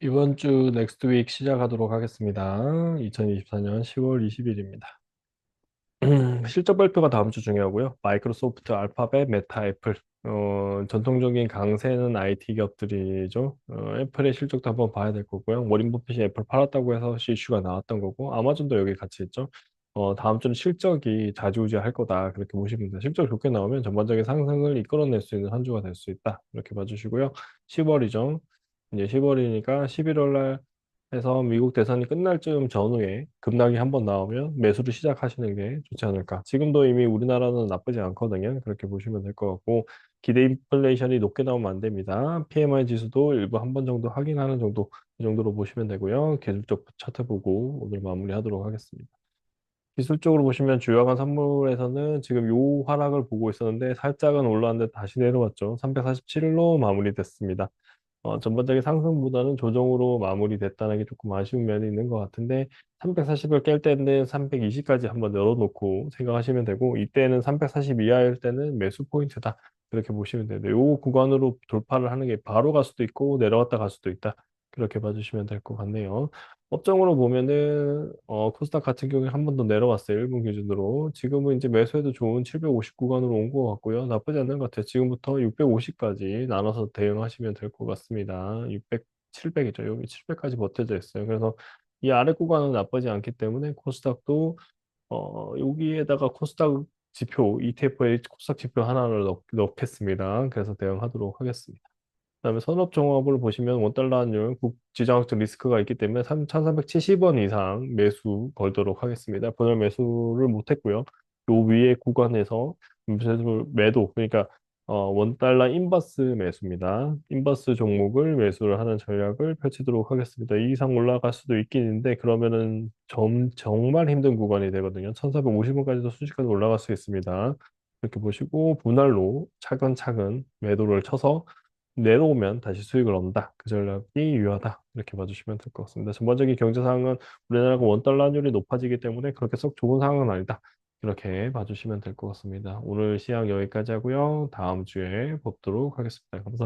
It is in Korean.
이번 주 넥스트 윅 시작하도록 하겠습니다. 2024년 10월 20일입니다. 실적 발표가 다음 주 중요하고요. 마이크로소프트, 알파벳, 메타, 애플. 어, 전통적인 강세는 IT 기업들이죠. 어, 애플의 실적도 한번 봐야 될 거고요. 워린 버핏이 애플 팔았다고 해서 이슈가 나왔던 거고, 아마존도 여기 같이 있죠. 어, 다음 주는 실적이 좌지우지할 거다. 그렇게 보시면 됩니다. 실적 좋게 나오면 전반적인 상승을 이끌어낼 수 있는 한 주가 될 수 있다. 이렇게 봐주시고요. 10월이죠. 이제 10월이니까 11월 날 해서 미국 대선이 끝날 즈음 전후에 급락이 한번 나오면 매수를 시작하시는 게 좋지 않을까. 지금도 이미 우리나라는 나쁘지 않거든요. 그렇게 보시면 될 것 같고 기대 인플레이션이 높게 나오면 안 됩니다. PMI 지수도 일부 한 번 정도 확인하는 정도 이 정도로 보시면 되고요. 계속적 차트 보고 오늘 마무리하도록 하겠습니다. 기술적으로 보시면 주요한 선물에서는 지금 요 하락을 보고 있었는데 살짝은 올라왔는데 다시 내려왔죠. 347일로 마무리됐습니다. 어, 전반적인 상승보다는 조정으로 마무리됐다는 게 조금 아쉬운 면이 있는 것 같은데 340을 깰 때는 320까지 한번 열어놓고 생각하시면 되고 이때는 340 이하일 때는 매수 포인트다 그렇게 보시면 돼요. 요 구간으로 돌파를 하는 게 바로 갈 수도 있고 내려갔다 갈 수도 있다 그렇게 봐주시면 될 것 같네요. 업종으로 보면은 어, 코스닥 같은 경우에 한 번 더 내려왔어요. 1분 기준으로. 지금은 이제 매수해도 좋은 750 구간으로 온 것 같고요. 나쁘지 않는 것 같아요. 지금부터 650까지 나눠서 대응하시면 될 것 같습니다. 600, 700이죠. 여기 700까지 버텨져 있어요. 그래서 이 아래 구간은 나쁘지 않기 때문에 코스닥도 어, 여기에다가 코스닥 지표, ETF에 코스닥 지표 하나를 넣, 넣겠습니다. 그래서 대응하도록 하겠습니다. 그다음에 선업종합을 보시면 원달러 환율 국지정학적 리스크가 있기 때문에 3,370원 이상 매수 걸도록 하겠습니다. 분할 매수를 못했고요. 요 위에 구간에서 매도 그러니까 어, 원달러 인버스 매수입니다. 인버스 종목을 매수를 하는 전략을 펼치도록 하겠습니다. 이 이상 올라갈 수도 있긴 있는데 그러면은 점, 정말 힘든 구간이 되거든요. 1,450원까지도 순식간에 올라갈 수 있습니다. 이렇게 보시고 분할로 차근차근 매도를 쳐서 내려오면 다시 수익을 얻는다. 그 전략이 유효하다. 이렇게 봐주시면 될 것 같습니다. 전반적인 경제 상황은 우리나라가 원달러 환율이 높아지기 때문에 그렇게 썩 좋은 상황은 아니다. 이렇게 봐주시면 될 것 같습니다. 오늘 시황 여기까지 하고요. 다음 주에 뵙도록 하겠습니다. 감사합니다.